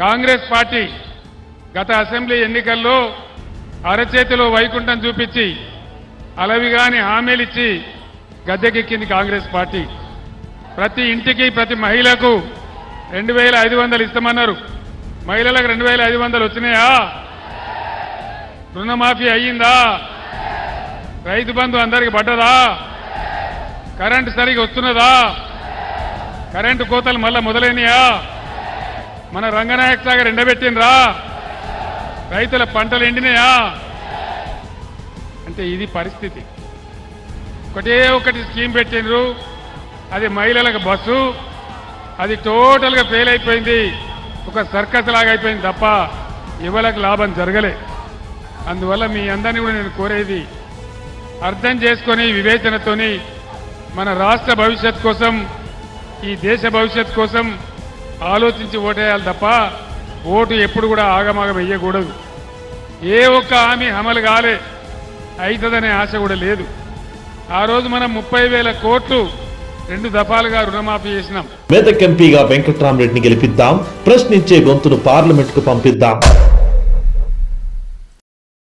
Congress party గత assembly ఎన్నికల్లో అరచేతిలో వైకుంఠం చూపించి అలవిగాని హామీలిచ్చి గద్దెకెక్కింది కాంగ్రెస్ పార్టీ. ప్రతి ఇంటికి ప్రతి మహిళకు రెండు వేల ఐదు వందలు ఇస్తామన్నారు. మహిళలకు రెండు వేల ఐదు వందలు వచ్చినాయా? రుణమాఫీ అయ్యిందా? రైతు బంధు అందరికి పడ్డదా? కరెంటు సరిగా వస్తున్నదా? కరెంటు కోతలు మళ్ళా మొదలైనయా? మన రంగనాయక్ సాగర్ ఎండబెట్టిండ్రా? రైతుల పంటలు ఎండినాయా? అంటే ఇది పరిస్థితి. ఒకటే ఒకటి స్కీమ్ పెట్టిండ్రు. అది మహిళలకు బస్సు. అది టోటల్గా ఫెయిల్ అయిపోయింది. ఒక సర్కస్ లాగా అయిపోయింది తప్ప ఇవ్వలకు లాభం జరగలే. అందువల్ల మీ అందరినీ కూడా నేను కోరేది అర్థం చేసుకొని వివేచనతోని మన రాష్ట్ర భవిష్యత్ కోసం ఈ దేశ భవిష్యత్ కోసం ఆలోచించి ఓటేయాలి తప్ప ఓటు ఎప్పుడు కూడా ఆగమాగం వెయ్యకూడదు ఏ ఒక్క హామీ అమలు కాలే అవుతుందనే ఆశ కూడా లేదు. ఆ రోజు మనం ముప్పై వేల కోట్లు రెండు దఫాలుగా రుణమాఫీ చేసినాం. మెదక్ ఎంపీగా వెంకట్రామరెడ్డిని గెలిపిద్దాం ప్రశ్నించే గొంతును పార్లమెంట్కు పంపిద్దాం.